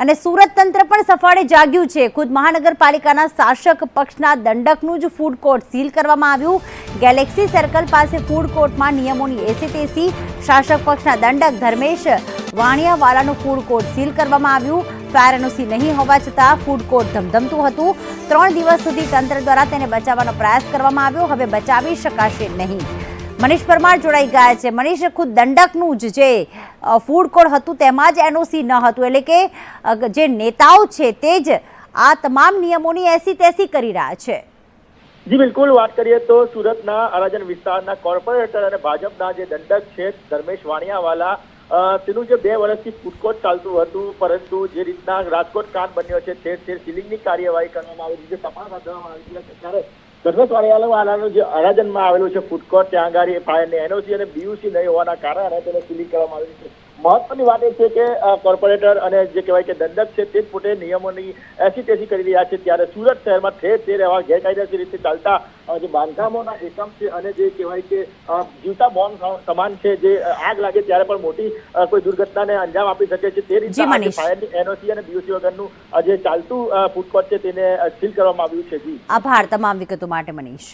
અને સુરત તંત્ર પણ સફાળે જાગ્યું છે. ખુદ મહાનગરપાલિકાના શાસક પક્ષના દંડકનું જ ફૂડ કોર્ટ સીલ કરવામાં આવ્યું. ગેલેક્સી સર્કલ પાસે ફૂડ કોર્ટમાં નિયમોની એસીતેસી શાસક પક્ષના દંડક ધર્મેશ વાણિયાવાલાનું ફૂડ કોર્ટ સીલ કરવામાં આવ્યું. ફાયર એનઓસી નહીં હોવા છતાં ફૂડ કોર્ટ ધમધમતું હતું. ત્રણ દિવસ સુધી તંત્ર દ્વારા તેને બચાવવાનો પ્રયાસ કરવામાં આવ્યો. હવે બચાવી શકાશે નહીં. મનીષ પરમાર જોડાઈ ગયા છે. મનીષ ખુદ દંડકનું જ જે ફૂડ કોર્ટ હતું તેમાં જ એનઓસી ન હતું. એટલે કે જે નેતાઓ છે તે જ આ તમામ નિયમોની એસી તેસી કરી રહ્યા છે. જી, બિલકુલ. વાત કરીએ તો સુરતના અરાજન વિસ્તારના કોર્પોરેટર અને ભાજપના જે દંડક છે, ધર્મેશ વાણિયાવાલા તેનું જે બે વર્ષથી ફૂટકોટ ચાલતું હતું, પરંતુ જે રીતના રાજકોટ કાંડ બન્યો છે, તે સીલિંગની કાર્યવાહી કરવામાં આવી છે તપાસ હાથ ધરવામાં આવી છે ત્યારે ધર્મેશ વાણિયાવાલાનું જે અરાજનમાં આવેલું છે ફૂડકોર્ટ ત્યાં આગળ ફાયરની એનઓસી અને બીયુસી નહીં હોવાના કારણે તેને સીલિંગ કરવામાં આવ્યું છે. મહત્વની વાત એ છે કે કોર્પોરેટર અને જે કહેવાય કે દંડક છે તે જ પોતે નિયમોની એસી તેસી કરી રહ્યા છે. ત્યારે સુરત શહેરમાં ઠેર ઠેર એવા ગેરકાયદેસર રીતે ચાલતા જે બાંધકામોના એકમ છે અને જે કહેવાય કે જીવતા બોમ્બ સમાન છે જે આગ લાગે ત્યારે પણ મોટી કોઈ દુર્ઘટનાને અંજામ આપી શકે છે. તે રીતે. ફાયરની એનઓસી અને બીઓસી વગરનું જે ચાલતું ફૂડ છે તેને સીલ કરવામાં આવ્યું છે. જી. આભાર તમામ વિગતો માટે મનીષ.